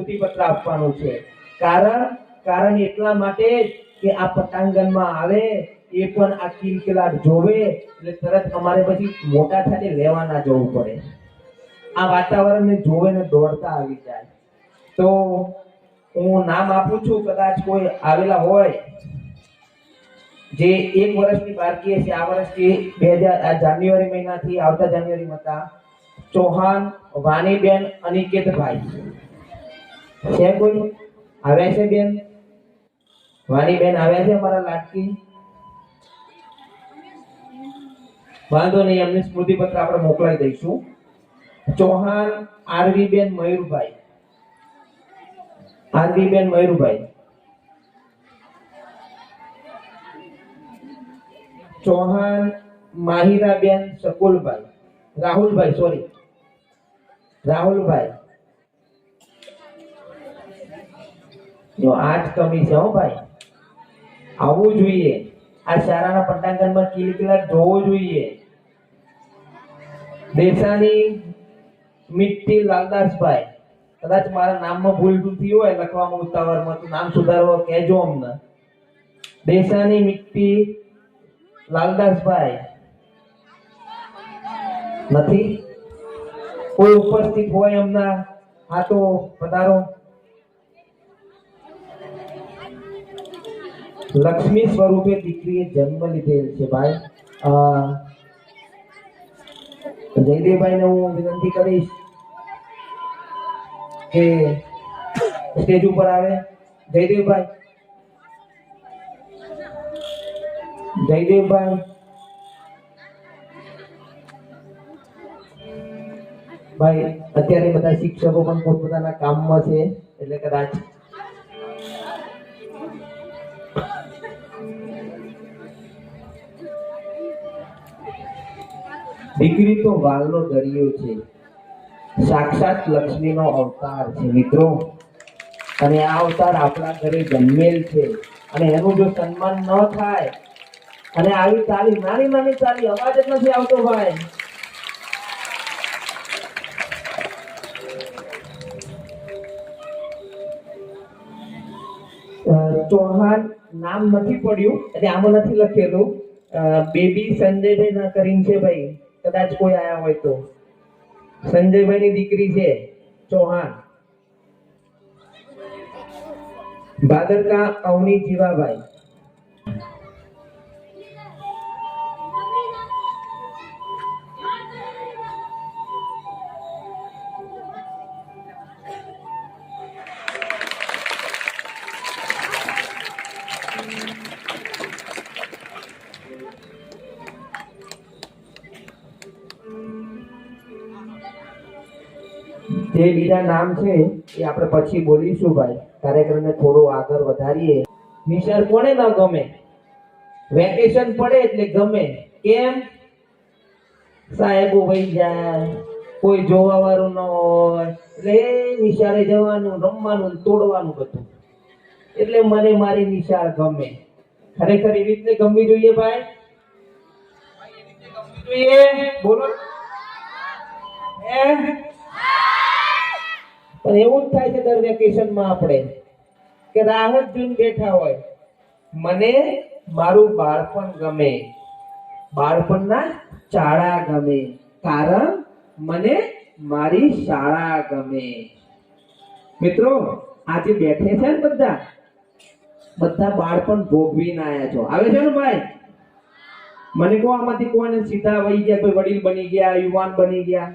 સ્મૃતિપત્ર આપવાનું છે. કારણ કારણ એટલા માટે કે આ પટાંગણમાં આવે, એ પણ આ કિલકિલાટ જોવે, એટલે તરત અમારે પછી મોટા થાય લેવાના જવું પડે. આ વાતાવરણને જોવે ને દોડતા આવી જાય. તો હું નામ આપું છું કદાચ કોઈ આવેલા હોય, જે એક વર્ષની બાળકી છે આ વર્ષથી બે હજાર જાન્યુઆરી મહિનાથી આવતા જાન્યુઆરીમાં હતા. ચૌહાણ, વાણીબેન, અનિકેતભાઈ. છે કોઈ? આવ્યા છે બેન? વાણીબેન આવ્યા છે અમારા લાટકી વાંધો નહીં, એમની સ્મૃતિપત્ર આપણે મોકલાવી દઈશું. ચૌહાણ આરવી બેન મયુરભાઈ. આરવી બેન મયુરભાઈ. ચૌહાણ, માહિરાબેન, શકુલભાઈ. રાહુલભાઈ સોરી રાહુલભાઈ. જો આઠ કમી છે હો ભાઈ. આવવું જોઈએ. આ શાળાના પટાંગણમાં કિલકિલાટ જોવો જોઈએ. દેસાની મિટ્ટી લાલદાસભાઈ. કદાચ મારા નામમાં ભૂલ થતી હોય લખવામાં ઉતાવળમાં, તો નામ સુધારવા કહેજો અમને. દેસાની મિટ્ટી લાલદાસભાઈ. નથી? કોઈ ઉપસ્થિત હોય એમના હા તો પધારો. લક્ષ્મી સ્વરૂપે દીકરીએ જન્મ લીધેલ છે, ભાઈ. જયદેવભાઈને હું વિનંતી કરીશ કે સ્ટેજ ઉપર આવે. જયદેવભાઈ. જયદેવભાઈ. ભાઈ, અત્યારે બધા શિક્ષકો પણ પોતપોતાના કામમાં છે, એટલે કદાચ દીકરી તો વાલનો દરિયો છે. સાક્ષાત લક્ષ્મીનો અવતાર છે મિત્રો. અને આ અવતાર આપણા ઘરે જન્મેલ છે. અને એનું જો સન્માન ન થાય, અને આવી તાલી નાની નાની તાલી અવાજ જ નથી આવતો ભાઈ. ચૌહાણ નામ નથી પડ્યું, એટલે આમાં નથી લખેલું. બેબી સંજય ના કરીને છે ભાઈ. કદાચ કોઈ આયા હોય તો. સંજયભાઈ ની દીકરી છે ચૌહાણ. ભાદરકા અવની જીવાભાઈ. જે બીજા નામ છે, એ આપણે પછી બોલીશું ભાઈ. કાર્યક્રમને થોડો આગળ વધારીએ. નિશાળ કોને ના ગમે? વેકેશન પડે એટલે ગમે. કેમ? સાહેબો વહી જાય. કોઈ જોવા વાળું ન હોય. એટલે નિશાળે જવાનું, રમવાનું, તોડવાનું બધું. એટલે મને મારી નિશાળ ગમે. ખરેખર એવી રીતે ગમવી જોઈએ ભાઈ? જોઈએ બોલો હે પણ એવું જ થાય છે દર વેકેશનમાં આપણે, કે રાહત જૂન બેઠા હોય. મને મારું બાળપણ ગમે. બાળપણના ચાળા ગમે, કારણ મને મારી શાળા ગમે. મિત્રો, આજે બેઠે છે ને બધા? બધા બાળપણ ભોગવીને આવ્યા છો. આવે છે ને ભાઈ? મને કહો આમાંથી કોને સીધા વહી ગયા, કોઈ વડીલ બની ગયા, યુવાન બની ગયા.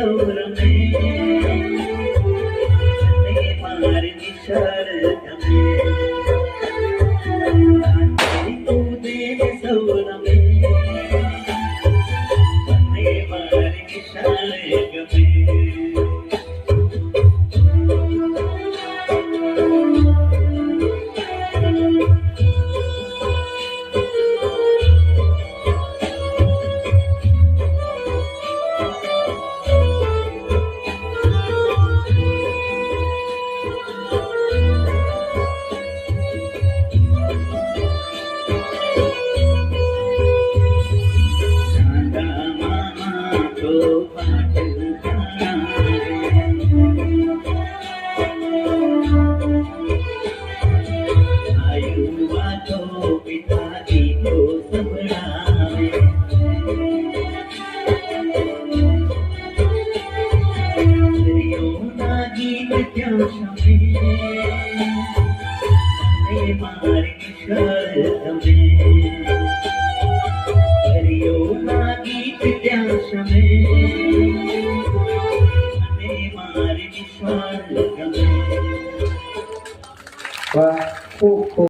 Oh.